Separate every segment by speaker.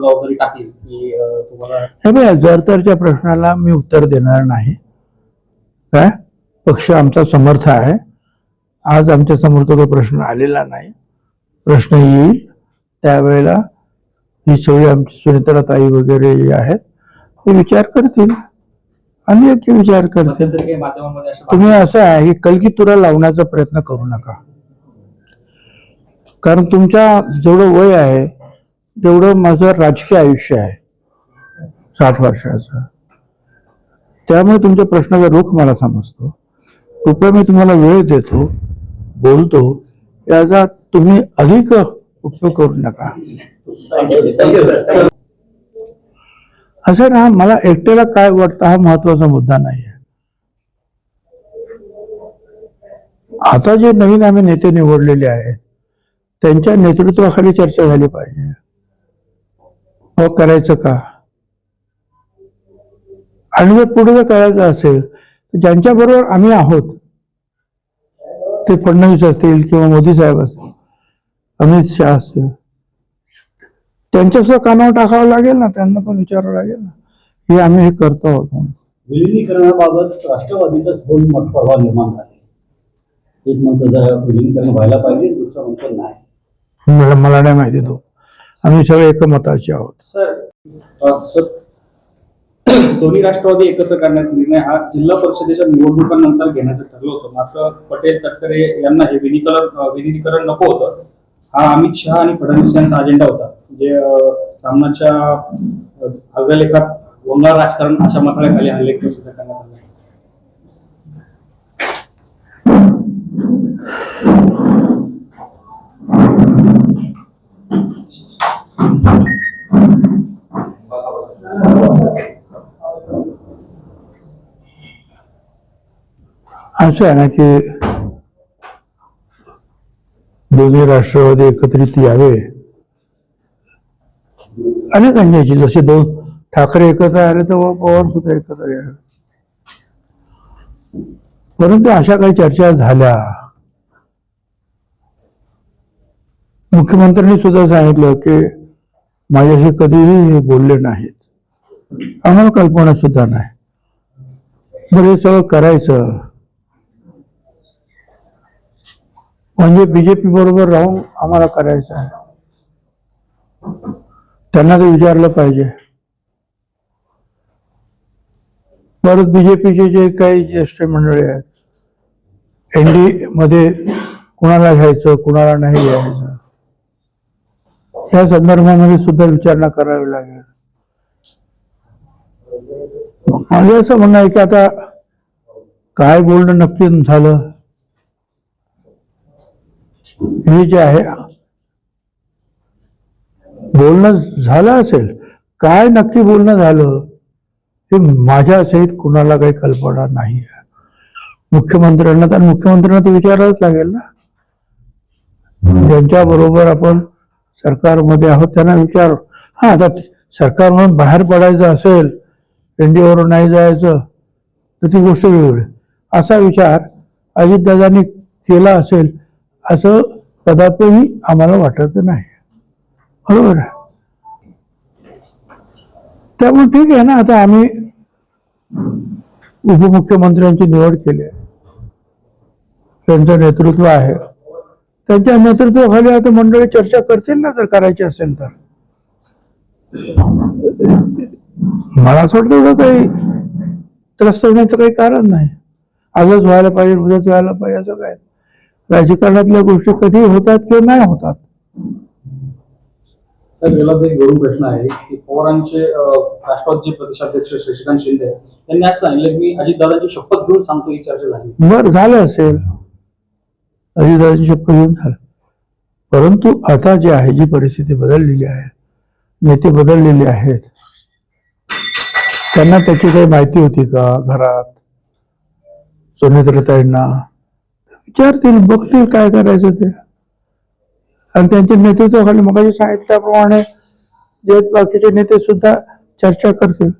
Speaker 1: जबाबदारी टाकली की अं, तुम्हाला
Speaker 2: हे बघा जरतरच्या प्रश्नाला मी उत्तर देणार नाही. काय? पक्ष आमचा समर्थ आहे. आज आमच्यासमोर तो काही प्रश्न आलेला नाही. प्रश्न येईल. त्यावेळेला ही सगळी आमची सुनीता ताई वगैरे जे आहेत. ते विचार करतील. आणि योग्य विचार करतील.
Speaker 1: मध्यंतरी काही माध्यमांमध्ये अशा
Speaker 2: तुम्ही असं आहे की कलकी तुरा लावण्याचा प्रयत्न करू नका. कारण तुमच्या जेवढं वय आहे तेवढं माझं राजकीय आयुष्य आहे. साठ वर्षाचं. त्यामुळे तुमच्या प्रश्नाचा रोख मला समजतो. कृपया मी तुम्हाला वेळ देतो बोलतो. याचा तुम्ही अधिक उपयोग करू नका. असं ना मला एकट्याला काय वाटतं हा महत्त्वाचा मुद्दा नाही आहे आता जे नवीन आम्ही नेते निवडलेले आहेत त्यांच्या नेतृत्वाखाली चर्चा झाली पाहिजे. अहो करायचं का? आणि जर पुढे जर करायचं असेल तर ज्यांच्या बरोबर आम्ही आहोत ते फडणवीस असतील किंवा मोदी साहेब असतील अमित शहा असतील त्यांच्या सुद्धा कानावर टाकावं लागेल ना त्यांना पण विचारावं लागेल ना. हे आम्ही हे करतो आहोत.
Speaker 3: विलिनीकरणाबाबत राष्ट्रवादीतच दोन मत प्रभाव निर्माण झाले. एक म्हणतं विलिनीकरण व्हायला पाहिजे दुसरं म्हणतं नाही.
Speaker 2: मला मला नाही माहिती तो. आम्ही सगळे एकमताचे आहोत.
Speaker 1: सर दोन्ही राष्ट्रवादी एकत्र करण्याचा निर्णय हा जिल्हा परिषदेच्या निवडणुकांनंतर घेण्याचं ठरलं होतं. मात्र पटेल तटकरे यांना हे विनिकरण विलिनीकरण नको होतं. हा अमित शहा आणि फडणवीस यांचा अजेंडा होता. जे सामनाच्या अग्रलेखात वंगाळ राजकारण अशा मथळ्याखाली हल्ले प्रसिद्ध करण्यात आले.
Speaker 2: असं आहे ना की दोन्ही राष्ट्रवादी एकत्रित यावे. अनेकांची जसे दोन ठाकरे एकत्र आले तर पवार सुद्धा एकत्र यावे. परंतु अशा काही चर्चा झाल्या. मुख्यमंत्र्यांनी सुद्धा सांगितलं की माझ्याशी कधीही हे बोलले नाहीत. आम्हाला कल्पना सुद्धा नाही. बरं हे सगळं करायचं. म्हणजे बीजेपी बरोबर राहून आम्हाला करायचं आहे. त्यांना ते विचारलं पाहिजे. परत बीजेपीचे जे काही ज्येष्ठ मंडळी आहेत एनडी मध्ये कुणाला घ्यायचं कुणाला नाही घ्यायचं या संदर्भामध्ये सुद्धा विचारणा करावी लागेल. माझं असं म्हणणं आहे की आता काय बोलणं नक्की झालं? हे जे आहे बोलणं झालं असेल. काय नक्की बोलणं झालं हे माझ्या सहित कुणाला काही कल्पना नाही आहे. मुख्यमंत्र्यांना तर मुख्यमंत्र्यांना ते विचारावंच लागेल ना. ज्यांच्या बरोबर आपण सरकारमध्ये आहोत त्यांना विचार. हा आता म्हणून बाहेर पडायचं असेल एनडीओवर नाही जायचं तर ती गोष्ट वेगळी. असा विचार अजितदादांनी केला असेल असं कदापिही आम्हाला वाटत नाही. बरोबर आहे? त्यामुळे ठीक आहे ना आता आम्ही उपमुख्यमंत्र्यांची निवड केली आहे. त्यांचं नेतृत्व आहे. त्यांच्या नेतृत्वाखाली आता मंडळी चर्चा करतील ना जर करायची असेल तर. मला असं वाटतं एवढं काही त्रस्त होण्याचं काही कारण नाही. आजच व्हायला पाहिजे उद्याच व्हायला पाहिजे असं काय? राजकारणातल्या गोष्टी कधी होतात किंवा नाही होतात?
Speaker 1: सर तर एक गौरव प्रश्न आहे की पवारांचे राष्ट्रवादीचे प्रदेशाध्यक्ष शशिकांत शिंदे त्यांनी असं सांगितलं की मी अजितदादांची शपथ घेऊन सांगतो ही चर्चा झाली
Speaker 2: बर झालं असेल. अजितदादांची शपथ घेऊन झालं. परंतु आता जे आहे जी परिस्थिती बदललेली आहे नेते बदललेले आहेत त्यांना त्याची काही माहिती होती का घरात? सुनेत्रताईंना विचारतील बघतील काय करायचं ते. आणि त्यांच्या नेतृत्वाखाली मग सांगितल्याप्रमाणे जे बाकीचे नेते सुद्धा चर्चा करतील.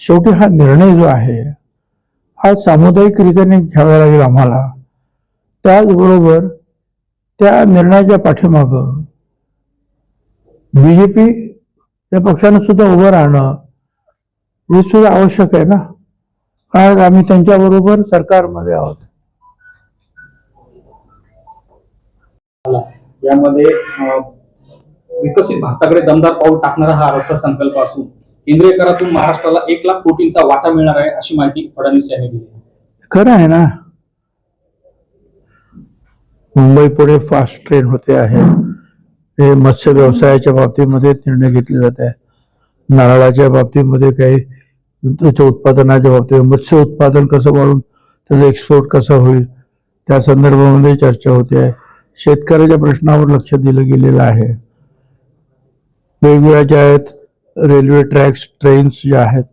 Speaker 2: शेवटी हा निर्णय जो आहे हा सामुदायिकरित्याने घ्यावा लागेल आम्हाला. त्याचबरोबर त्या निर्णयाच्या पाठीमागं पी या पक्षानं सुद्धा उभं राहणं हे सुद्धा आवश्यक आहे ना. कारण आम्ही त्यांच्याबरोबर सरकारमध्ये आहोत.
Speaker 1: यामध्ये विकसित भारताकडे दमदार पाऊल टाकणारा हा अर्थसंकल्प असून केंद्रीय करातून महाराष्ट्राला एक लाख कोटींचा वाटा मिळणार आहे अशी माहिती फडणवीस यांनी दिली
Speaker 2: खरं आहे ना? मुंबई पुणे फास्ट ट्रेन होते आहे. हे मत्स्य व्यवसायाच्या बाबतीमध्ये निर्णय घेतले जात आहे. नारळाच्या बाबतीमध्ये काही त्याच्या उत्पादनाच्या बाबतीत मत्स्य उत्पादन कसं वाढून त्याचं एक्सपोर्ट कसं होईल त्या संदर्भामध्ये चर्चा होते आहे. शेतकऱ्याच्या प्रश्नावर लक्ष दिलं गेलेलं आहे. वेगवेगळ्या ज्या आहेत रेल्वे ट्रॅक्स ट्रेन्स ज्या आहेत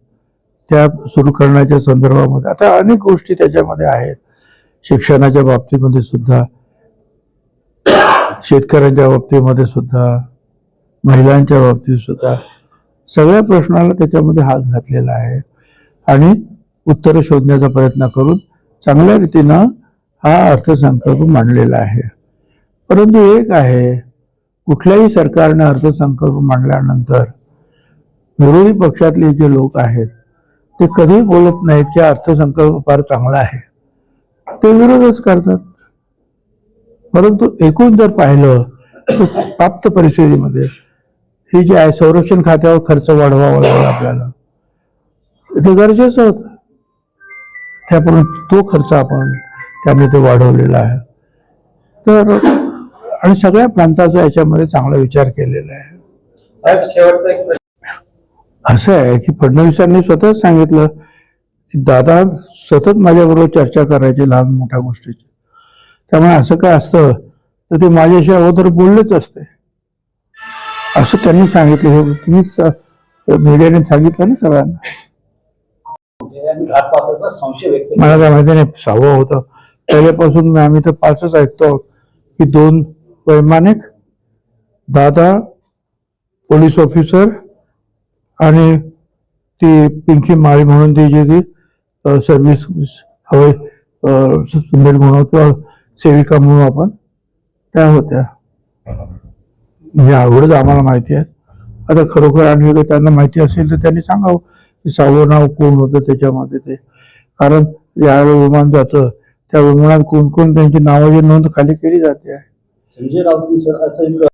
Speaker 2: त्या सुरू करण्याच्या संदर्भामध्ये आता अनेक गोष्टी त्याच्यामध्ये आहेत. शिक्षणाच्या बाबतीमध्ये सुद्धा शेतकऱ्यांच्या बाबतीमध्ये सुद्धा महिलांच्या बाबतीत सुद्धा सगळ्या प्रश्नाला त्याच्यामध्ये हात घातलेला आहे. आणि उत्तरं शोधण्याचा प्रयत्न करून चांगल्या रीतीनं हा अर्थसंकल्प मांडलेला आहे. परंतु एक आहे कुठल्याही सरकारने अर्थसंकल्प मांडल्यानंतर विरोधी पक्षातले जे लोक आहेत ते कधी बोलत नाहीत की अर्थसंकल्प फार चांगला आहे. ते विरोधच करतात. परंतु एकूण जर पाहिलं तर प्राप्त परिस्थितीमध्ये हे जे आहे संरक्षण खात्यावर खर्च वाढवावा लागला आपल्याला. ते गरजेचं होतं. त्याप्रमाणे तो खर्च आपण त्यामध्ये वाढवलेला आहे. तर आणि सगळ्या प्रांताचा याच्यामध्ये चांगला विचार केलेला आहे. असं आहे की फडणवीसांनी स्वतःच सांगितलं की दादा सतत माझ्याबरोबर चर्चा करायची लहान मोठ्या गोष्टीची. त्यामुळे असं काय असतं तर ते माझ्याशी अगोदर बोललेच असते. असं त्यांनी सांगितलं. हे तुम्हीच मीडियाने सांगितलं ना सगळ्यांना. मला काय माहिती नाही सहावं होतं. पहिल्यापासून आम्ही तर पाचच ऐकतो की दोन वैमानिक दादा पोलीस ऑफिसर आणि ती पिंकी माळी म्हणून ती जी ती सर्विस सर्व्हिस हवाई सुंदर म्हणून किंवा सेविका म्हणून आपण त्या होत्या. म्हणजे आवडच आम्हाला माहिती आहे. आता खरोखर आणि त्यांना माहिती असेल तर त्यांनी सांगावं की सावं नाव कोण होतं त्याच्यामध्ये ते. कारण ज्यावेळी विमान जातं त्या विमानात कोण कोण त्यांची नावाची नोंद खाली केली जाते.
Speaker 3: संजय राऊत सर असं एक